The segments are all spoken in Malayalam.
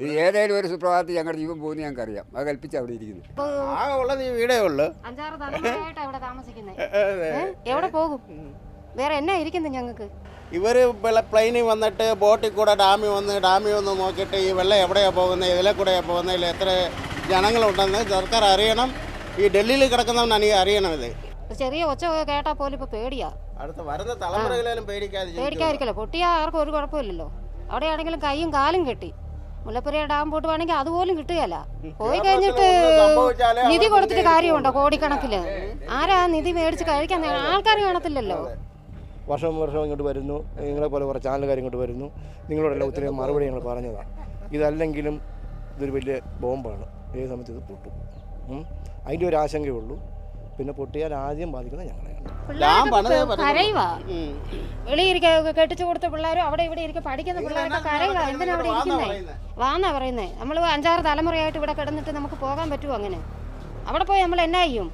ഇത് ഏതെങ്കിലും ഒരു സുപ്രഭാതത്തിൽ ഞങ്ങളുടെ ജീവൻ പോകുന്ന ഞങ്ങൾക്കറിയാം. അത് കൽപ്പിച്ച അവിടെ ഇരിക്കുന്നു. ആ ഉള്ളത് ഈ വീടേ ഉള്ളു. അഞ്ചാറ് തലമുറയായിട്ട് അവിടെ താമസിക്കുന്നത് എവിടെ പോകും? വേറെ എന്നാ ഇരിക്കുന്നു ഞങ്ങൾക്ക് ഇവർ പ്ലെയിനിൽ വന്നിട്ട് ബോട്ടിൽ കൂടെ ഡാമിൽ വന്ന് ഡാമിൽ വന്ന് നോക്കിയിട്ട് ഈ വെള്ളം എവിടെയാണ് പോകുന്നത് ഇതിലെ കൂടെയാണ് പോകുന്നത് ഇതിൽ എത്ര ജനങ്ങളുണ്ടെന്ന് സർക്കാർ അറിയണം. ഈ ഡൽഹിയിൽ കിടക്കുന്നവനാണ് ഈ അറിയണം ഇത്. ചെറിയ ഒച്ച കേട്ടാ പോലും ഇപ്പൊ പേടിയാ. അടുത്ത വരുന്ന തലമുറകളിലും. പേടിക്കാതിരിക്കല്ലോ. പൊട്ടിയാ ആർക്കും ഒരു കുഴപ്പമില്ലല്ലോ. അവിടെയാണെങ്കിലും കൈയും കാലും കെട്ടി. മുല്ലപ്പെരിയാർ ഡാം പോട്ട് വേണമെങ്കിൽ അതുപോലും കിട്ടുകയല്ല. പോയി കഴിഞ്ഞിട്ട് നിധി കൊടുത്തിട്ട് കാര്യമുണ്ടോ കോടിക്കണക്കിൽ? ആരാ നിധി മേടിച്ച് കഴിക്കാൻ? ആൾക്കാർ കാണത്തില്ലല്ലോ. വർഷം വർഷം ഇങ്ങോട്ട് വരുന്നു. നിങ്ങളെ പോലെ കുറേ ചാനലുകാർ ഇങ്ങോട്ട് വരുന്നു. നിങ്ങളോടെല്ലാം ഒത്തിരി മറുപടി ഞങ്ങൾ പറഞ്ഞതാണ് ഇതല്ലെങ്കിലും ഇതൊരു വലിയ ബോംബാണ്. ഏത് സമയത്ത് ഇത് പൊട്ടും. അതിന്റെ ഒരു ആശങ്കയേ ഉള്ളൂ. പിന്നെ പൊട്ടിയാൽ ആദ്യം ബാധിക്കുന്നത് ഞങ്ങളെയാണ്. കരയുവാ. വെളിയിരിക്ക കെട്ടിച്ചു കൊടുത്ത പിള്ളേരും അവിടെ ഇവിടെ ഇരിക്കും പഠിക്കുന്ന പിള്ളേരൊക്കെ എന്തിനാ അവിടെ വാന്നാ ഇരിക്കുന്നേ? പറയുന്നേ. വാന്നാ പറയുന്നേ. നമ്മൾ അഞ്ചാറ് തലമുറയായിട്ട് ഇവിടെ കിടന്നിട്ട് നമുക്ക് പോകാൻ പറ്റുമോ അങ്ങനെ? അവിടെ പോയി നമ്മൾ എന്നാ ചെയ്യും?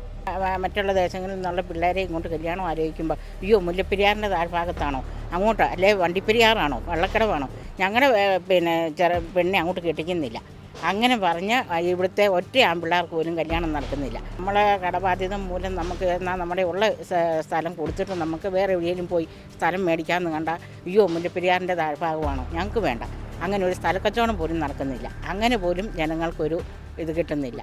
മറ്റുള്ള ദേശങ്ങളിൽ നിന്നുള്ള പിള്ളേരെ ഇങ്ങോട്ട് കല്യാണം ആലോചിക്കുമ്പോൾ അയ്യോ മുല്ലപ്പെരിയാറിന്റെ താഴ്ഭാഗത്താണോ? അങ്ങോട്ടോ അല്ലെ? വണ്ടിപ്പെരിയാറാണോ? വള്ളക്കടവാണോ? ഞങ്ങളുടെ പിന്നെ ചെറ പെണ്ണെ അങ്ങോട്ട് കെട്ടിക്കുന്നില്ല. അങ്ങനെ പറഞ്ഞ് ഇവിടുത്തെ ഒറ്റ ആൺപിള്ളേർക്ക് പോലും കല്യാണം നടക്കുന്നില്ല. നമ്മളെ കടബാധ്യത മൂലം നമുക്ക് എന്നാൽ നമ്മുടെ ഉള്ള സ്ഥലം കൊടുത്തിട്ട് നമുക്ക് വേറെ എവിടെയെങ്കിലും പോയി സ്ഥലം മേടിക്കാമെന്ന് കണ്ട അയ്യോ മുല്ലപ്പെരിയാറിന്റെ താഴ്ഭാഗമാണോ? ഞങ്ങൾക്ക് വേണ്ട. അങ്ങനെ ഒരു സ്ഥലക്കച്ചവടം പോലും നടക്കുന്നില്ല. അങ്ങനെ പോലും ജനങ്ങൾക്കൊരു ഇത് കിട്ടുന്നില്ല.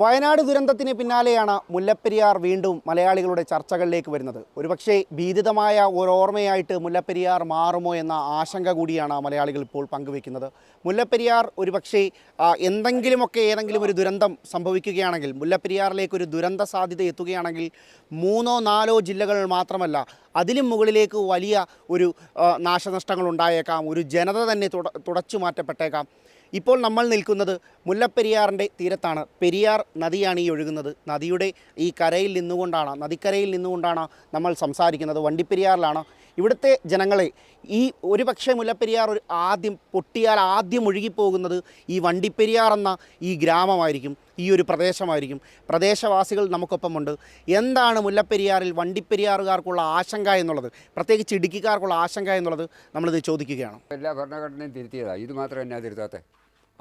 വയനാട് ദുരന്തത്തിന് പിന്നാലെയാണ് മുല്ലപ്പെരിയാർ വീണ്ടും മലയാളികളുടെ ചർച്ചകളിലേക്ക് വരുന്നത്. ഒരുപക്ഷെ ഭീതിതമായ ഒരോർമ്മയായിട്ട് മുല്ലപ്പെരിയാർ മാറുമോ എന്ന ആശങ്ക കൂടിയാണ് മലയാളികൾ ഇപ്പോൾ പങ്കുവെക്കുന്നത് മുല്ലപ്പെരിയാർ ഒരുപക്ഷെ എന്തെങ്കിലുമൊക്കെ ഏതെങ്കിലും ഒരു ദുരന്തം സംഭവിക്കുകയാണെങ്കിൽ മുല്ലപ്പെരിയാറിലേക്ക് ഒരു ദുരന്ത സാധ്യത എത്തുകയാണെങ്കിൽ മൂന്നോ നാലോ ജില്ലകൾ മാത്രമല്ല അതിലും മുകളിലേക്ക് വലിയ ഒരു നാശനഷ്ടങ്ങൾ ഉണ്ടായേക്കാം ഒരു ജനത തന്നെ തുട തുടച്ചു മാറ്റപ്പെട്ടേക്കാം. ഇപ്പോൾ നമ്മൾ നിൽക്കുന്നത് മുല്ലപ്പെരിയാറിന്റെ തീരത്താണ്. പെരിയാർ നദിയാണ് ഈ ഒഴുകുന്നത്. നദിയുടെ ഈ കരയിൽ നിന്നുകൊണ്ടാണ് നദിക്കരയിൽ നിന്നുകൊണ്ടാണ് നമ്മൾ സംസാരിക്കുന്നത്. വണ്ടിപ്പെരിയാറിലാണ്. ഇവിടുത്തെ ജനങ്ങളെ ഈ ഒരു പക്ഷേ മുല്ലപ്പെരിയാർ ആദ്യം പൊട്ടിയാൽ ആദ്യം ഒഴുകിപ്പോകുന്നത് ഈ വണ്ടിപ്പെരിയാർ എന്ന ഈ ഗ്രാമമായിരിക്കും ഈ ഒരു പ്രദേശമായിരിക്കും. പ്രദേശവാസികൾ നമുക്കൊപ്പമുണ്ട്. എന്താണ് മുല്ലപ്പെരിയാറിൽ വണ്ടിപ്പെരിയാറുകാർക്കുള്ള ആശങ്ക എന്നുള്ളത്? പ്രത്യേകിച്ച് ഇടുക്കിക്കാർക്കുള്ള ആശങ്ക എന്നുള്ളത് നമ്മളിത് ചോദിക്കുകയാണ്. എല്ലാ ഭരണഘടനയും തിരുത്തിയതാണ് ഇത് മാത്രം എന്നാ തിരുത്താത്ത?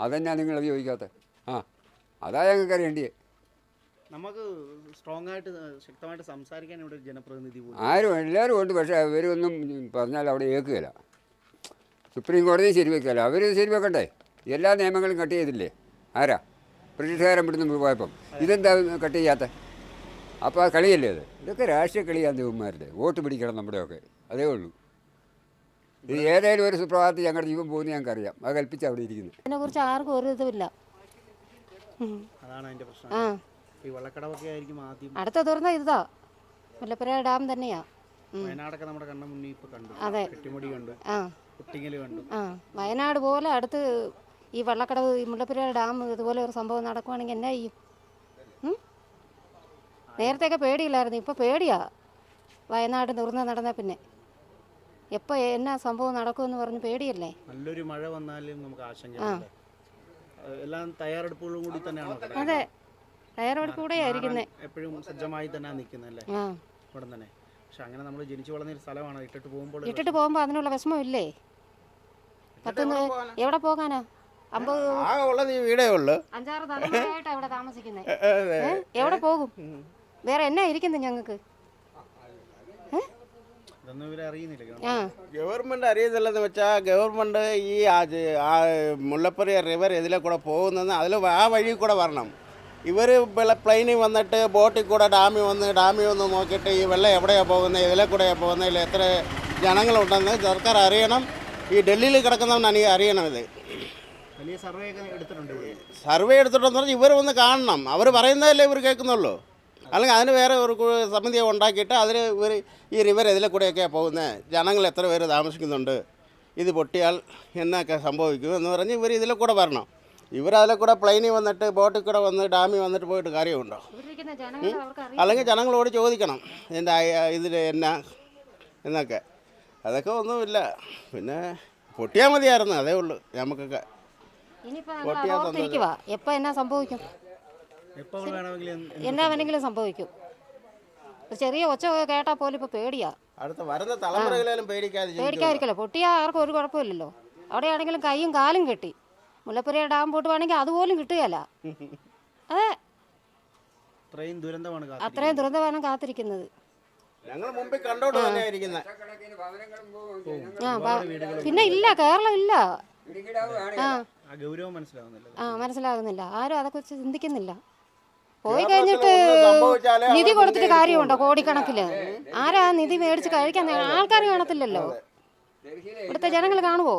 അതെന്നാ നിങ്ങൾ ചോദിക്കാത്ത? ആ അതാ ഞങ്ങൾക്ക് അറിയേണ്ടിയേ. നമുക്ക് സ്ട്രോങ് ആയിട്ട് ശക്തമായിട്ട് സംസാരിക്കാൻ ഇവിടെ ഒരു ജനപ്രതിനിധി പോലും ആരും എല്ലാവരും ഉണ്ട് പക്ഷേ അവരൊന്നും പറഞ്ഞാൽ അവിടെ ഏൽക്കുകയില്ല. സുപ്രീം കോടതി ശരിവെക്കില്ല അവർ ശരിവെക്കണ്ടേ? എല്ലാ നിയമങ്ങളും കട്ട് ചെയ്തില്ലേ? ആരാ? ബ്രിട്ടീഷുകാരൻ ഇവിടുന്ന് പോയപ്പം. ഇതെന്താ കട്ട് ചെയ്യാത്ത? അപ്പോൾ ആ കളിയല്ലേ അത്? ഇതൊക്കെ രാഷ്ട്രീയ കളിയാണ് ദേവന്മാരുടെ. വോട്ട് പിടിക്കണം നമ്മുടെയൊക്കെ. അതേ ഉള്ളൂ. ഇത് ഏതെങ്കിലും ഒരു സുപ്രഭാതത്തിൽ ഞങ്ങളുടെ ജീവൻ പോകുന്ന ഞങ്ങൾക്കറിയാം. അത് കൽപ്പിച്ച അവിടെ ഇരിക്കുന്നു. അതിനെ കുറിച്ച് ആർക്കും ഒരു ഇതുമില്ല. അതാണ് അതിന്റെ പ്രശ്നം. ആ. ഈ വള്ളക്കടവൊക്കെ ആയിരിക്കും ആദ്യം. അടുത്ത തുറന്ന ഇതാ. മുല്ലപ്പുര ഡാം തന്നെയാ. ഉം. വയനാടൊക്കെ നമ്മുടെ കണ്ണ മുന്നിൽ ഇപ്പൊ കണ്ടു. അതെ. കെട്ടിമുടി കണ്ടു. ആ. കുട്ടിങ്ങൽ കണ്ടു. ആ. വയനാട് പോലെ അടുത്ത് ഈ വള്ളക്കടവ് ഈ മുല്ലപ്പുര ഡാം ഇതുപോലെ ഒരു സംഭവം നടക്കുവാണെങ്കിൽ എന്നാ ചെയ്യും? ഉം? നേരത്തെയൊക്കെ പേടിയില്ലായിരുന്നു. ഇപ്പോൾ പേടിയാ. വയനാട് തുറന്ന് നടന്ന പിന്നെ. എപ്പോൾ എന്നാ സംഭവം നടക്കുമെന്ന് പറഞ്ഞ് പേടിയല്ലേ? നല്ലൊരു മഴ വന്നാലും നമുക്ക് ആശങ്ക എല്ലാം തയ്യാറെടുപ്പുകളും കൂടി തന്നെയാണ്? അതെ. തയ്യാറെടുപ്പ് കൂടെ ആയിരിക്കുന്നേ എപ്പോഴും സജ്ജമായി തന്നെ നിൽക്കുന്നല്ലേ ഇവിടെ തന്നെ. പക്ഷെ അങ്ങനെ നമ്മൾ ജനിച്ചു വളർന്ന ഒരു സ്ഥലമാണ്. ഇട്ടിട്ട് പോകുമ്പോൾ ഇട്ടിട്ട് പോകുമ്പോൾ അതിനുള്ള വിഷമം ഇല്ലേ പത്തൊന്ന് എവിടെ പോകാനാ? അമ്പത് ആകെ ഉള്ളത് ഈ വീടേ ഉള്ളു. അഞ്ചാറ് തലമുറയായിട്ട് അവിടെ താമസിക്കുന്നത് എവിടെ പോകും? വേറെ എന്നാ ഇരിക്കുന്നു ഞങ്ങൾക്ക് ഗവൺമെന്റ് അറിയുന്നില്ലെന്ന് വെച്ചാൽ ഗവൺമെന്റ് ഈ മുല്ലപ്പെരിയാർ റിവർ ഇതിലെ കൂടെ പോകുന്നെന്ന് അതിൽ ആ വഴി കൂടെ വരണം. ഇവർ പ്ലെയിനിൽ വന്നിട്ട് ബോട്ടിൽ കൂടെ ഡാമിൽ വന്ന് ഡാമിൽ വന്ന് നോക്കിയിട്ട് ഈ വെള്ളം എവിടെയാണ് പോകുന്നത് ഇതിലെ കൂടെയാണ് പോകുന്നത് ഇതിൽ എത്ര ജനങ്ങളുണ്ടെന്ന് സർക്കാർ അറിയണം. ഈ ഡൽഹിയിൽ കിടക്കുന്നവനാണ് ഈ അറിയണം ഇത്. സർവേ എടുത്തിട്ടുണ്ടെന്ന് എടുത്തിട്ടുണ്ട് സർവേ എടുത്തിട്ടെന്ന് പറഞ്ഞാൽ ഇവർ വന്ന് കാണണം. അവർ പറയുന്നതല്ലേ ഇവർ കേൾക്കുന്നുള്ളൂ. അല്ലെങ്കിൽ അതിന് വേറെ ഒരു സമിതിയെ ഉണ്ടാക്കിയിട്ട് അതിൽ ഇവർ ഈ റിവർ ഇതിലെ കൂടെയൊക്കെയാണ് പോകുന്നത് ജനങ്ങൾ എത്ര പേര് താമസിക്കുന്നുണ്ട്? ഇത് പൊട്ടിയാൽ എന്നൊക്കെ സംഭവിക്കും എന്ന് പറഞ്ഞ് ഇവർ ഇതിലെ കൂടെ വരണം. ഇവർ അതിലെ കൂടെ പ്ലെയിനിൽ വന്നിട്ട് ബോട്ടിൽ കൂടെ വന്ന് ഡാമിൽ വന്നിട്ട് പോയിട്ട് കാര്യമുണ്ടോ? അല്ലെങ്കിൽ ജനങ്ങളോട് ചോദിക്കണം ഇതിന്റെ ഇതിൽ എന്നാ? എന്നൊക്കെ. അതൊക്കെ ഒന്നുമില്ല. പിന്നെ പൊട്ടിയാൽ മതിയായിരുന്നു അതേ ഉള്ളൂ. നമുക്കൊക്കെ പൊട്ടിയാൽ എപ്പോൾ എന്നാ സംഭവിക്കും? എന്നാ വേണമെങ്കിലും സംഭവിക്കും. ചെറിയ ഒച്ച കേട്ടാ പോലും ഇപ്പൊ പേടിയാ. അടുത്ത വരുന്ന തലമുറകളിലും പേടിക്കാതെ ജീവിക്കുക. പേടിക്കാതിരിക്കല്ലോ. പൊട്ടിയാ ആർക്കും ഒരു കുഴപ്പമില്ലല്ലോ. അവിടെയാണെങ്കിലും കൈയും കാലും കെട്ടി. മുല്ലപ്പുരയെ ഡാം പോട്ടുവാണെങ്കിൽ അതുപോലും കിട്ടുകയല്ല. അതെ. അത്രയും ദുരന്തമാണ് കാത്തിരിക്കുന്നത്. അത്രയും ദുരന്തമാണ് കാത്തിരിക്കുന്നത്. ഞങ്ങൾ മുമ്പിൽ കണ്ടോണ്ട് പിന്നെ ഇല്ല കേരളം ഇല്ല. ആ മനസ്സിലാകുന്നില്ല ആരും അതൊക്കെ ചിന്തിക്കുന്നില്ല. പോയി കഴിഞ്ഞിട്ട് നിധി കൊടുത്തിട്ട് കാര്യമുണ്ടോ കോടിക്കണക്കിൽ? ആരാ നിധി മേടിച്ച് കഴിക്കാൻ ആൾക്കാർ കാണത്തില്ലല്ലോ. ഇവിടുത്തെ ജനങ്ങൾ കാണുവോ?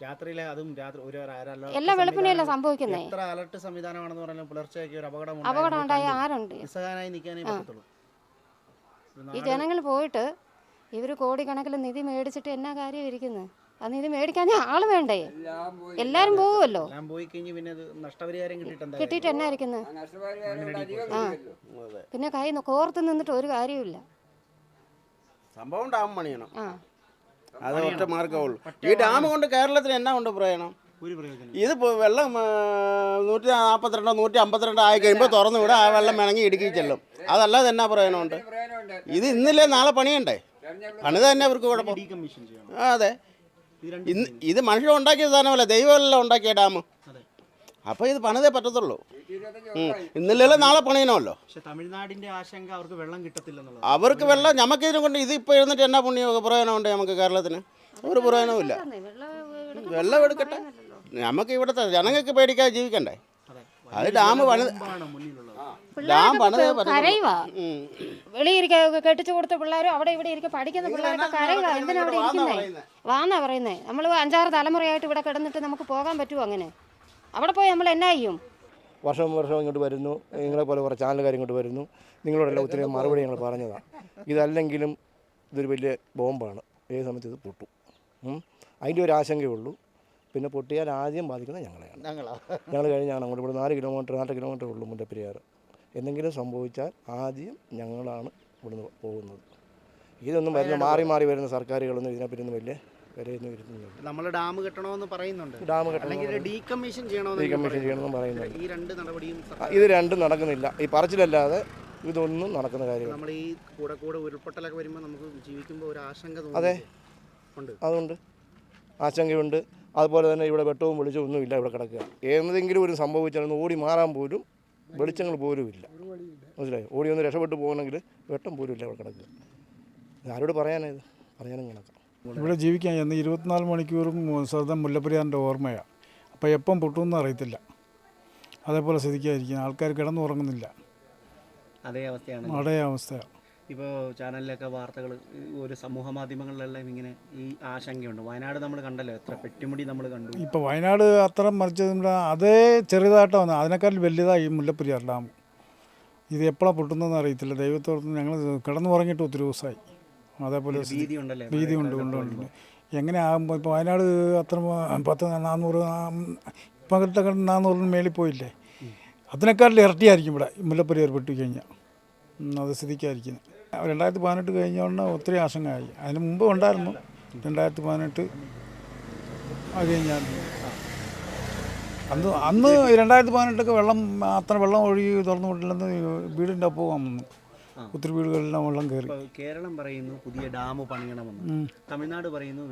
രാത്രിയിലെ അതും രാത്രി ഒരു അര- എല്ലാ വെളുപ്പിനെയല്ല സംഭവിക്കുന്നത് എത്ര അലർട്ട് സംവിധാനമാണെന്ന് പുലർച്ചയ്ക്ക് ഒരു അപകടം അപകടം ഉണ്ടായ ആരുണ്ട്? നിസ്സഹായനായി നിൽക്കാനേ പറ്റത്തുള്ളൂ. ഈ ജനങ്ങൾ പോയിട്ട് ഇവർ കോടിക്കണക്കിൽ നിധി മേടിച്ചിട്ട് എന്നാ കാര്യം ഇരിക്കുന്നത് ആ ഇത് മേടിക്കാൻ ആൾ വേണ്ടേ? എല്ലാരും പോവുമല്ലോ? കിട്ടിട്ട് പോയി കഴിഞ്ഞ് പിന്നെ അത് നഷ്ടപരിഹാരം കിട്ടിയിട്ട് എന്താ കിട്ടിയിട്ട് എന്നാ ഇരിക്കുന്നത് ആ. പിന്നെ കൈ കോർത്ത് നിന്നിട്ട് ഒരു കാര്യമില്ല സംഭവം ഡാം പണിയണം. അത് ഒറ്റ മാർഗമേ ഉള്ളൂ. ഈ ഡാം കൊണ്ട് കേരളത്തിന് എന്നാ കൊണ്ട് പ്രയോജനം? ഒരു പ്രയോജനം ഇത് വെള്ളം നൂറ്റി നാൽപ്പത്തിരണ്ടോ നൂറ്റി അമ്പത്തിരണ്ടോ ആയി കഴിയുമ്പോൾ തുറന്നു വിടാം. ആ വെള്ളം ഇണങ്ങി ഇടുക്കി ചെല്ലും. അതല്ലാതെ എന്നാ പ്രയോജനമുണ്ട്? ഇത് ഇന്നില്ലേ നാളെ പണിയണ്ടേ? പണിത് തന്നെ അവർക്ക് കുഴപ്പം. അതെ. ഇന്ന് ഇത് മനുഷ്യൻ ഉണ്ടാക്കിയ സാധനമല്ല ദൈവമല്ല ഉണ്ടാക്കിയ ഡാം. അതെ. അപ്പോൾ ഇത് പണിതേ പറ്റത്തുള്ളൂ. ഇന്നില്ലല്ലോ ഇന്നല്ലേ നാളെ പണിയണമല്ലോ. തമിഴ്നാടിന്റെ ആശങ്ക അവർക്ക് വെള്ളം കിട്ടത്തില്ല അവർക്ക് വെള്ളം നമുക്ക് ഇതിനെ കൊണ്ട് ഇത് ഇപ്പോൾ എഴുന്നിട്ട് എന്നാ പുണ്യ പ്രയോജനമുണ്ട് നമുക്ക് കേരളത്തിന്? ഒരു പ്രയോജനവുമില്ല വെള്ളം എടുക്കട്ടെ നമുക്ക് ഇവിടുത്തെ ജനങ്ങൾക്ക് പേടിക്കാതെ ജീവിക്കണ്ടേ? അതെ. അത് ഡാം പണി കരയുവാ. വെളിയിരിക്ക കെട്ടിച്ചു കൊടുത്ത പിള്ളേരും അവിടെ ഇവിടെ ഇരിക്കുക പഠിക്കുന്ന പിള്ളേരൊക്കെ കരയുക എന്തിനാ അവിടെ ഇരിക്കുന്നേ? വാന്നാ പറയുന്നേ. നമ്മൾ അഞ്ചാറ് തലമുറയായിട്ട് ഇവിടെ കിടന്നിട്ട് നമുക്ക് പോകാൻ പറ്റുമോ അങ്ങനെ? അവിടെ പോയി നമ്മൾ എന്നാ ചെയ്യും? വർഷം വർഷം ഇങ്ങോട്ട് വരുന്നു. നിങ്ങളെ പോലെ കുറേ ചാനലുകാർ ഇങ്ങോട്ട് വരുന്നു. നിങ്ങളോടെല്ലാം ഒത്തിരി മറുപടി ഞങ്ങൾ പറഞ്ഞതാണ് ഇതല്ലെങ്കിലും ഇതൊരു വലിയ ബോംബാണ്. ഏത് സമയത്ത് ഇത് പൊട്ടും. അതിന്റെ ഒരു ആശങ്കയുള്ളൂ പിന്നെ പൊട്ടിയാൽ ആദ്യം ബാധിക്കുന്നത് ഞങ്ങളെയാണ്. ഞങ്ങൾ കഴിഞ്ഞാണ് അങ്ങോട്ട് ഇവിടെ നാല് കിലോമീറ്റർ നാല് കിലോമീറ്റർ ഉള്ളൂ മുല്ലപ്പെരിയാർ എന്തെങ്കിലും സംഭവിച്ചാൽ ആദ്യം ഞങ്ങളാണ് ഇവിടുന്ന് പോകുന്നത്. ഇതൊന്നും വരുന്ന മാറി മാറി വരുന്ന സർക്കാരുകളൊന്നും ഇതിനെപ്പറ്റിയൊന്നും വലിയ വിലയൊന്നും ഇരുത്തുന്നില്ല നമ്മൾ ഡാം കെട്ടണമെന്ന് പറയുന്നുണ്ട്. ഡാം കെട്ടണം അല്ലെങ്കിൽ ഡീകമ്മീഷൻ ചെയ്യണമെന്ന് ഡീകമ്മീഷൻ ചെയ്യണമെന്ന് പറയുന്നുണ്ട്. ഈ രണ്ട് നടപടിയും ഇത് രണ്ടും നടക്കുന്നില്ല. ഈ പറച്ചിലല്ലാതെ ഇതൊന്നും നടക്കുന്ന കാര്യമില്ല. നമ്മൾ ഈ കൂടെ കൂടെ ഉരുൾപൊട്ടലൊക്കെ വരുമ്പോൾ നമുക്ക് ജീവിക്കുമ്പോൾ ഒരു ആശങ്ക അതെ. ഉണ്ട്. അതുകൊണ്ട് ആശങ്കയുണ്ട്. അതുപോലെ തന്നെ ഇവിടെ വെട്ടവും വെളിച്ചവും ഒന്നുമില്ല ഇവിടെ കിടക്കുക. എന്തെങ്കിലും ഒരു സംഭവിച്ചാൽ ഓടി മാറാൻ പോലും വെളിച്ചങ്ങൾ പോലും ഇല്ല മനസ്സിലായി? ഓടി ഒന്ന് രക്ഷപ്പെട്ടു പോകണമെങ്കിൽ വെട്ടം പോലും ഇല്ല അവിടെ കിടക്കുക. ആരോട് പറയാനായത് പറയാനും കണക്കാം ഇവിടെ ജീവിക്കാൻ എന്ന് ഇരുപത്തിനാല് മണിക്കൂറും ശ്രദ്ധ മുല്ലപ്പെരിയാറിന്റെ ഓർമ്മയാണ് അപ്പോൾ എപ്പം പൊട്ടുമെന്ന് അറിയത്തില്ല. അതേപോലെ സ്ഥിതിക്കായിരിക്കും ആൾക്കാർ കിടന്നുറങ്ങുന്നില്ല. അതേ അവസ്ഥയാണ്. അതേ അവസ്ഥയാണ് ഇപ്പോൾ ചാനലിലൊക്കെ വാർത്തകൾ ഒരു സമൂഹ മാധ്യമങ്ങളിലെല്ലാം ഇങ്ങനെ ഈ ആശങ്കയുണ്ട്. വയനാട് നമ്മൾ കണ്ടല്ലോ എത്ര പെട്ടിമുടി നമ്മൾ കണ്ടു. ഇപ്പോൾ വയനാട് അത്ര മറിച്ച് അതേ ചെറുതായിട്ട് വന്നത് അതിനേക്കാൾ വലുതാണ് ഈ മുല്ലപ്പെരിയാർ ഡാം. ഇത് എപ്പോഴാണ് പൊട്ടുന്നതെന്ന് അറിയത്തില്ല. ദൈവത്തോർത്ത് ഞങ്ങൾ കിടന്നു ഉറങ്ങിയിട്ട് ഒത്തിരി ദിവസമായി അതേപോലെ ഭീതി ഉണ്ട് ഉണ്ട് ഉണ്ട്. എങ്ങനെ ആകുമ്പോൾ ഇപ്പോൾ വയനാട് അത്ര പത്ത് നാനൂറ് ഇപ്പോഴത്തെ നാനൂറിന് മേളിൽ പോയില്ലേ? അതിനേക്കാളും ഇരട്ടിയായിരിക്കും ഇവിടെ മുല്ലപ്പുരി മുല്ലപ്പെരിയാർ പൊട്ടി കഴിഞ്ഞാൽ അത് സ്ഥിതിക്കായിരിക്കുന്നത് രണ്ടായിരത്തി പതിനെട്ട് കഴിഞ്ഞോണ്ട് ഒത്തിരി ആശങ്കയായി. അതിന് മുമ്പ് ഉണ്ടായിരുന്നു. രണ്ടായിരത്തി പതിനെട്ട് അത് കഴിഞ്ഞാൽ. അന്ന് അന്ന് രണ്ടായിരത്തി പതിനെട്ടൊക്കെ വെള്ളം അത്ര വെള്ളം ഒഴുകി തുറന്നു വിട്ടില്ലെന്ന് വീടിന്റെ ഒപ്പം വന്നു. ഒത്തിരി വീടുകളിലെല്ലാം വെള്ളം കയറി. കേരളം പറയുന്നു പുതിയ ഡാം പണിയണമെന്ന്. തമിഴ്നാട് പറയുന്നു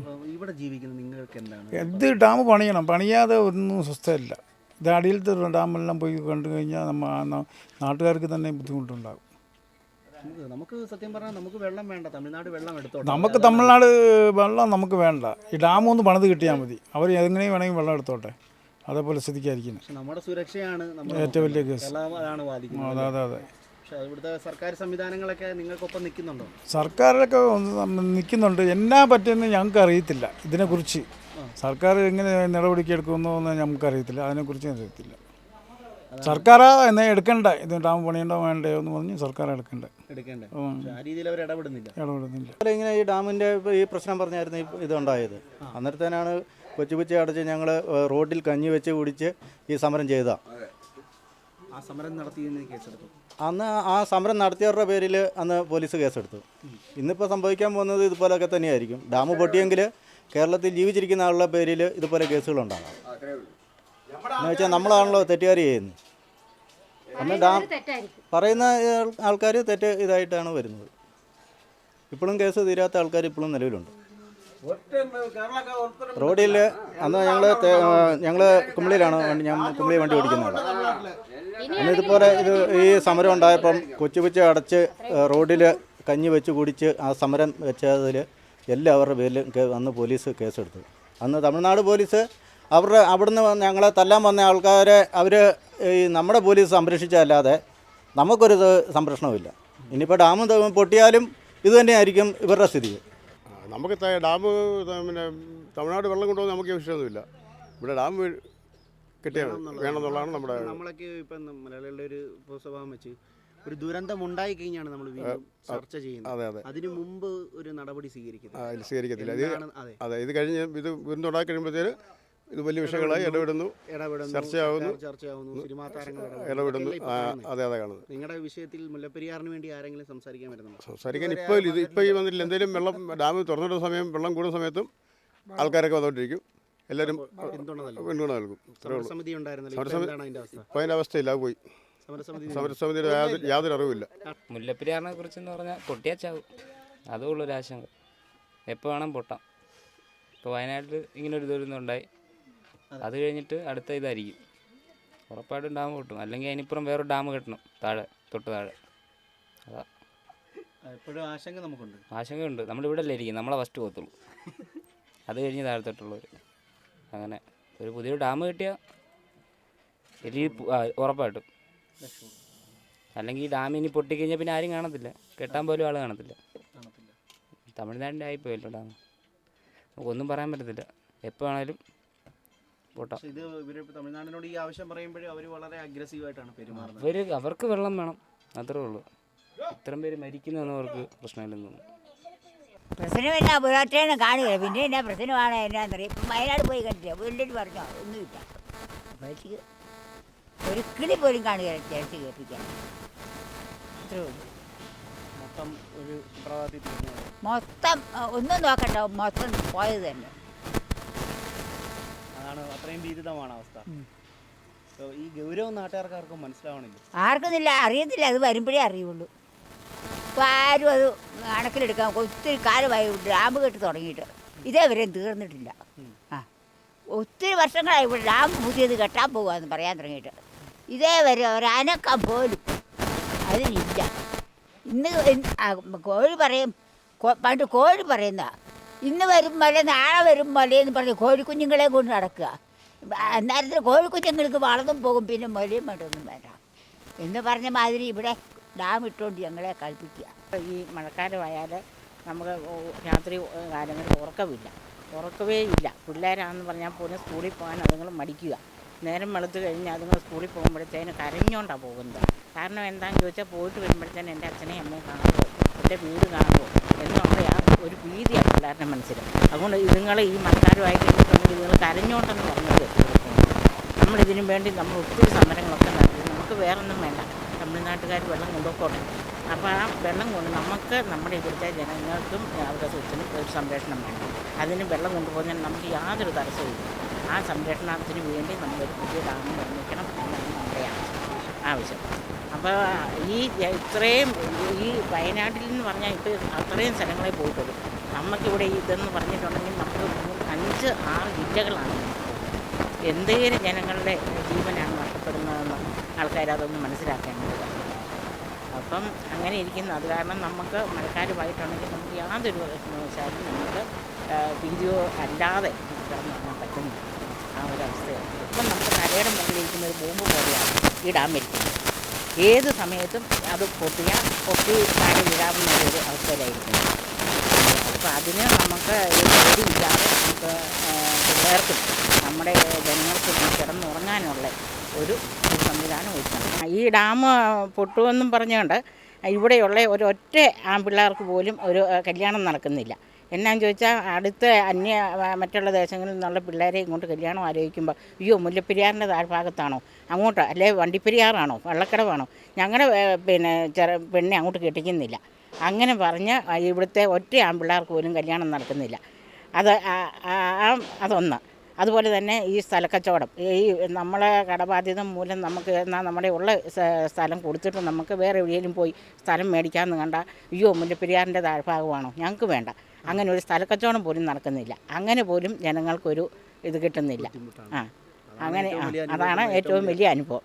അപ്പോൾ ഇവിടെ ജീവിക്കുന്ന നിങ്ങൾക്ക് എന്താണ്? എന്ത് ഡാം പണിയണം? പണിയാതെ ഒന്നും സ്വസ്ഥമില്ല ഇത് അടിയിലത്തെ ഡാമെല്ലാം പോയി കണ്ടു കഴിഞ്ഞാൽ നമ്മ നാട്ടുകാർക്ക് തന്നെ ബുദ്ധിമുട്ടുണ്ടാകും. നമുക്ക് സത്യം പറഞ്ഞാൽ നമുക്ക് വെള്ളം വേണ്ട. തമിഴ്നാട് വെള്ളം എടുത്തോട്ടെ. നമുക്ക് തമിഴ്നാട് വെള്ളം നമുക്ക് വേണ്ട. ഈ ഡാം ഒന്ന് പണിത് കിട്ടിയാൽ മതി. അവർ എങ്ങനെയും വേണമെങ്കിൽ വെള്ളം എടുത്തോട്ടെ. അതേപോലെ സ്ഥിതിക്കായിരിക്കുന്നത് നമ്മുടെ സുരക്ഷയാണ് ഏറ്റവും വലിയ കേസ്. അതാണ് ബാധിക്കുന്നത്. അതെ അതെ അതെ. ഇവിടുത്തെ സർക്കാർ സംവിധാനങ്ങളൊക്കെ നിങ്ങൾക്കൊപ്പം നിൽക്കുന്നുണ്ടോ? സർക്കാരൊക്കെ നിൽക്കുന്നുണ്ട്. എന്നാ പറ്റുമെന്ന് ഞങ്ങൾക്ക് അറിയത്തില്ല. ഇതിനെക്കുറിച്ച്. സർക്കാർ എങ്ങനെ നടപടിക്ക് എന്ന് ഞങ്ങൾക്ക് അറിയത്തില്ല. അതിനെക്കുറിച്ച് അറിയത്തില്ല. സർക്കാർ എന്നെ എടുക്കണ്ട? ഇത് ഡാം പണിയണ്ടോ വേണ്ടേ എന്ന് പറഞ്ഞ് സർക്കാർ എടുക്കണ്ട. എടുക്കണ്ടേ. ആ രീതിയിൽ അവർ ഇടപെടുന്നില്ല. ഇടപെടുന്നില്ല. അതുപോലെ ഇങ്ങനെ ഈ ഡാമിന്റെ ഈ പ്രശ്നം പറഞ്ഞായിരുന്നു ഈ ഇതുണ്ടായത്. അന്നേരത്തേനാണ് കൊച്ചു കൊച്ചി അടച്ച് ഞങ്ങൾ റോഡിൽ കഞ്ഞി വെച്ച് കുടിച്ച് ഈ സമരം ചെയ്ത ആ സമരം കേസെടുത്തു അന്ന് ആ സമരം നടത്തിയവരുടെ പേരിൽ അന്ന് പോലീസ് കേസെടുത്തു. ഇന്നിപ്പോൾ സംഭവിക്കാൻ പോകുന്നത് ഇതുപോലൊക്കെ തന്നെയായിരിക്കും. ഡാം പൊട്ടിയെങ്കിൽ കേരളത്തിൽ ജീവിച്ചിരിക്കുന്ന ആളുടെ പേരിൽ ഇതുപോലെ കേസുകളുണ്ടാകാം. എന്ന് വെച്ചാൽ നമ്മളാണല്ലോ തെറ്റുകാരി ചെയ്യുന്നത്. അന്ന് ഡാം പറയുന്ന ആൾക്കാർ തെറ്റ് ഇതായിട്ടാണ് വരുന്നത്. ഇപ്പോഴും കേസ് തീരാത്ത ആൾക്കാർ ഇപ്പോഴും നിലവിലുണ്ട്. റോഡിൽ അന്ന് ഞങ്ങൾ ഞങ്ങൾ കുമ്പളിയിലാണ് വണ്ടി ഞാൻ കുമ്പളി വണ്ടി ഓടിക്കുന്നത്. അന്ന് ഇതുപോലെ ഇത് ഈ സമരം ഉണ്ടായപ്പം കൊച്ചു കൊച്ചു അടച്ച് റോഡിൽ കഞ്ഞി വെച്ച് കുടിച്ച് ആ സമരം വെച്ചതിൽ എല്ലാവരുടെ പേരിലും അന്ന് പോലീസ് കേസെടുത്തു. അന്ന് തമിഴ്നാട് പോലീസ് അവരുടെ അവിടുന്ന് ഞങ്ങളെ തല്ലാൻ വന്ന ആൾക്കാരെ അവർ ഈ നമ്മുടെ പോലീസ് സംരക്ഷിച്ചല്ലാതെ നമുക്കൊരു സംരക്ഷണവും സംരക്ഷണമില്ല ഇനിയിപ്പോൾ ഡാം പൊട്ടിയാലും ഇത് തന്നെയായിരിക്കും ഇവരുടെ സ്ഥിതി. നമുക്ക് ഡാമ് ഡാം പിന്നെ തമിഴ്നാട് വെള്ളം കൊണ്ടുപോകുന്ന നമുക്ക് വിഷയമൊന്നുമില്ല ഇവിടെ ഡാം വീ- വേണമെന്നുള്ളതാണ് നമ്മുടെ നമ്മളൊക്കെ ഇപ്പം മലയാളികളുടെ ഒരു സ്വഭാവം വെച്ച് ഒരു ദുരന്തം ഉണ്ടായി കഴിഞ്ഞാണ് നമ്മൾ ചർച്ച ചെയ്യുന്നത്. അതെ അതെ. അതിനു മുമ്പ് ഒരു നടപടി സ്വീകരിക്കുന്നത്. സ്വീകരിക്കത്തില്ല. അതെ. ഇത് കഴിഞ്ഞ് ഇത് ദുരന്തം ഉണ്ടാക്കി ഇത് വലിയ വിഷയങ്ങളായി ഇടപെടുന്നു ഇടപെടുന്നു. ചർച്ചയാവുന്നു. ചർച്ചയാവുന്നു സിനിമാ താരങ്ങൾ ഇടപെടുന്നു. അതെ അതെ കാണുന്നത്. നിങ്ങളുടെ വിഷയത്തിൽ മുല്ലപ്പെരിയാറിന് വേണ്ടി ആരെങ്കിലും സംസാരിക്കാൻ വരുന്നുണ്ടോ? സംസാരിക്കാൻ ഇപ്പോൾ ഇത് ഇപ്പോൾ ഈ വന്നിട്ടില്ല. എന്തെങ്കിലും വെള്ളം ഡാം തുറന്നിടുന്ന സമയം വെള്ളം കൂടുന്ന സമയത്തും ആൾക്കാരൊക്കെ വന്നുകൊണ്ടിരിക്കും എല്ലാവരും പിന്തുണ നൽകും. സമരസമിതി ഇപ്പോൾ സമരസമിതി- എന്താണ് അതിന്റെ അവസ്ഥ? ഇല്ല. അതിന്റെ അവസ്ഥയില്ല പോയി. സമരസമിതി സമരസമിതിയുടെ യാതൊരു അറിവില്ല മുല്ലപ്പെരിയാറിനെ കുറിച്ചെന്ന് പറഞ്ഞാൽ പൊട്ടിയാച്ചാവും. അതേ ഉള്ളൊരു ആശങ്ക എപ്പോൾ വേണം പൊട്ടാം. ഇപ്പോൾ വയനാട്ടിൽ ഇങ്ങനെ ഒരു ദുരന്തം ഉണ്ടായി. അത്. കഴിഞ്ഞിട്ട് അടുത്ത ഇതായിരിക്കും. ഉറപ്പായിട്ടും ഡാം കെട്ടും അല്ലെങ്കിൽ അതിനിപ്പുറം വേറൊരു ഡാം കെട്ടണം. താഴെ തൊട്ട് താഴെ. അതാ. എപ്പോഴും ആശങ്ക നമുക്കുണ്ട്. ആശങ്കയുണ്ട്. നമ്മളിവിടെ അല്ലേ ഇരിക്കും നമ്മളെ ഫസ്റ്റ് പോകത്തുള്ളൂ. അത് കഴിഞ്ഞ് താഴത്തോട്ടുള്ളവർ അങ്ങനെ. ഒരു പുതിയൊരു ഡാം കിട്ടിയാൽ വലിയ ഉറപ്പായിട്ടും. അല്ലെങ്കിൽ ഈ ഡാം ഇനി പൊട്ടിക്കഴിഞ്ഞാൽ പിന്നെ ആരും കാണത്തില്ല. കെട്ടാൻ പോലും ആൾ കാണത്തില്ല. തമിഴ്നാടിന്റെ ആയിപ്പോയല്ലോ ഡാം. നമുക്കൊന്നും പറയാൻ പറ്റത്തില്ല. എപ്പോൾ പൊട്ടാം പക്ഷെ ഇത് ഇവർ തമിഴ്നാടിനോട് ഈ ആവശ്യം പറയുമ്പോഴേ അവർ വളരെ അഗ്രസീവായിട്ടാണ് പെരുമാറുന്നത്. അവർ അവർക്ക് വെള്ളം വേണം. അത്രേ ഉള്ളൂ. ഇത്രയും പേര് മരിക്കുന്നതെന്ന് അവർക്ക് പ്രശ്നമില്ലെന്ന് തോന്നുന്നു. പ്രശ്നം എന്നാ കാണുക പിന്നെ എന്നാ പ്രശ്നമാണ് എന്നാന്നറിയാം ഇപ്പം വയനാട് പോയി കണ്ടില്ല വീണ്ടും പറഞ്ഞോ? ഒന്നുമില്ല. അപ്പോഴത്തേക്ക് ഒരു കിളി പോലും കാണുക ചേച്ചി കേൾപ്പിക്കാൻ. അത്രേ ഉള്ളൂ. മൊത്തം ഒരു മൊത്തം ഒന്നും നോക്കണ്ട. മൊത്തം പോയത് തന്നെ. അത്രയും ഭീതിതമാണ് അവസ്ഥ. ഈ ഗൗരവം നാട്ടുകാർക്കാർക്കും മനസ്സിലാവണില്ല. ആർക്കൊന്നില്ല അറിയത്തില്ല. അത് വരുമ്പോഴേ അറിയുള്ളൂ. ഇപ്പം ആരും അത് കണക്കിലെടുക്കാൻ ഒത്തിരി കാലമായി ഡാം കെട്ടി തുടങ്ങിയിട്ട്. ഇതേവരെയും തീർന്നിട്ടില്ല. ആ. ഒത്തിരി വർഷങ്ങളായി ഇവിടെ ഡാം പുതിയത് കെട്ടാൻ പോകുകയെന്ന് പറയാൻ തുടങ്ങിയിട്ട്. ഇതേവരെ ഒരനക്കം പോലും അതിനില്ല ഇന്ന് കോഴി പറയും പണ്ട് കോഴി പറയുന്ന ഇന്ന് വരും മല നാളെ വരും മലയെന്ന് പറഞ്ഞ് കോഴിക്കുഞ്ഞുങ്ങളെ കൊണ്ട് നടക്കുക. അന്നേരത്തിൽ കോഴിക്കുഞ്ഞുങ്ങൾക്ക് വളർന്നും പോകും പിന്നെ മൊലിയും വേണ്ടൊന്നും വേണ്ട എന്ന് പറഞ്ഞ മാതിരി ഇവിടെ ഡാം ഇട്ടുകൊണ്ട് ഞങ്ങളെ കളിപ്പിക്കുക ഈ മഴക്കാലമായാൽ നമുക്ക് രാത്രി കാലങ്ങളിൽ ഉറക്കമില്ല. ഉറക്കവേ ഇല്ല. പിള്ളേരാണെന്ന് പറഞ്ഞാൽ പോലും സ്കൂളിൽ പോകാൻ അതുങ്ങൾ മടിക്കുക. നേരം വെളുത്ത് കഴിഞ്ഞ് അതുങ്ങൾ സ്കൂളിൽ പോകുമ്പോഴത്തേന് കരഞ്ഞോണ്ടാണ് പോകുന്നത്. കാരണം എന്താണെന്ന് ചോദിച്ചാൽ പോയിട്ട് വരുമ്പോഴത്തേന് എന്റെ അച്ഛനെയും അമ്മയും കാണുമ്പോൾ എന്റെ വീട് കാണുമ്പോൾ എന്നുള്ള ഒരു ഭീതിയാണ് പിള്ളേരുടെ മനസ്സിൽ. അതുകൊണ്ട് ഇതുങ്ങൾ ഈ മഴക്കാലമായി കഴിഞ്ഞിട്ടുണ്ടെങ്കിൽ ഇതുങ്ങൾ കരഞ്ഞുകൊണ്ടെന്ന് പറഞ്ഞത് നമ്മളിതിനു വേണ്ടി നമ്മൾ ഒത്തിരി സമരങ്ങളൊക്കെ നടത്തി. നമുക്ക് വേറൊന്നും വേണ്ട. തമിഴ്നാട്ടുകാർ വെള്ളം കൊണ്ടുപോക്കോട്ടെ. അപ്പോൾ ആ വെള്ളം കൊണ്ട് നമുക്ക് നമ്മുടെ ഇവിടുത്തെ ജനങ്ങൾക്കും അവരുടെ സ്വത്തിനും ഒരു സംരക്ഷണം വേണം. അതിന് വെള്ളം കൊണ്ടുപോകുന്നതിന് നമുക്ക് യാതൊരു തടസ്സവുമില്ല. ആ സംരക്ഷണത്തിന് വേണ്ടി നമ്മളൊരു പുതിയ ഡാം നിർമ്മിക്കണം എന്നാണ് നമ്മുടെ ആവശ്യം. അപ്പോൾ ഈ ഇത്രയും ഈ വയനാട്ടിൽ എന്ന് പറഞ്ഞാൽ ഇപ്പോൾ അത്രയും സ്ഥലങ്ങളെ പോയിട്ടുള്ളൂ. നമുക്കിവിടെ ഇതെന്ന് പറഞ്ഞിട്ടുണ്ടെങ്കിൽ നമുക്ക് അഞ്ച് ആറ് ജില്ലകളാണ്. എന്തേലും ജനങ്ങളുടെ ജീവനാണ് നഷ്ടപ്പെടുന്നതെന്ന് ആൾക്കാർ അതൊന്ന് മനസ്സിലാക്കേണ്ടത്. അപ്പം അങ്ങനെ ഇരിക്കുന്നു. അത് കാരണം നമുക്ക് മഴക്കാലമായിട്ടുണ്ടെങ്കിൽ നമുക്ക് യാതൊരു വശാലും നമുക്ക് വീഡിയോ അല്ലാതെ കിടന്നു പറ്റുന്നില്ല. ആ ഒരവസ്ഥയാണ് ഇപ്പം നമുക്ക് തലയുടെ മുകളിലിരിക്കുന്ന ഒരു ബോംബ് പോലെയാണ് ഈ ഡാം ഇരിക്കുന്നത് ഏത് സമയത്തും അത് പൊട്ടിയാൽ പൊട്ടി താഴെ വീഴാവുന്ന ഒരു അവസ്ഥയിലായിരിക്കും. അപ്പോൾ അതിന് നമുക്ക് ഈ പേടിയില്ലാതെ നമുക്ക് പിള്ളേർക്കും നമ്മുടെ ജനങ്ങൾക്കും കിടന്നുറങ്ങാനുള്ള ഒരു ഒരു സംവിധാനം ഒരുക്കണം. ഈ ഡാം പൊട്ടുമെന്നും പറഞ്ഞുകൊണ്ട് ഇവിടെയുള്ള ഒരു ഒറ്റ ആൺപിള്ളേർക്ക് പോലും ഒരു കല്യാണം നടക്കുന്നില്ല. എന്നാന്ന് ചോദിച്ചാൽ അടുത്ത അന്യ മറ്റുള്ള ദേശങ്ങളിൽ നിന്നുള്ള പിള്ളേരെ ഇങ്ങോട്ട് കല്യാണം ആലോചിക്കുമ്പോൾ അയ്യോ മുല്ലപ്പെരിയാറിന്റെ താഴ്ഭാഗത്താണോ? അങ്ങോട്ടോ അല്ലെ വണ്ടിപ്പെരിയാറാണോ? വള്ളക്കടവാണോ? ഞങ്ങളുടെ പിന്നെ ചെറു പെണ്ണെ അങ്ങോട്ട് കെട്ടിക്കുന്നില്ല. അങ്ങനെ പറഞ്ഞ് ഇവിടുത്തെ ഒറ്റ ആൺപിള്ളേർക്ക് പോലും കല്യാണം നടക്കുന്നില്ല. അത് അതൊന്ന്. അതുപോലെ തന്നെ ഈ സ്ഥലക്കച്ചവടം. ഈ നമ്മളെ കടബാധ്യത മൂലം നമുക്ക് എന്നാൽ നമ്മുടെ ഉള്ള സ്ഥലം കൊടുത്തിട്ട് നമുക്ക് വേറെ എവിടെയെങ്കിലും പോയി സ്ഥലം മേടിക്കാമെന്ന് കണ്ട അയ്യോ മുല്ലപ്പെരിയാറിന്റെ താഴ്ഭാഗമാണോ? ഞങ്ങൾക്ക് വേണ്ട. അങ്ങനെ ഒരു സ്ഥലക്കച്ചവടം പോലും നടക്കുന്നില്ല. അങ്ങനെ പോലും ജനങ്ങൾക്കൊരു ഇത് കിട്ടുന്നില്ല. ആ. അങ്ങനെ അതാണ് ഏറ്റവും വലിയ അനുഭവം.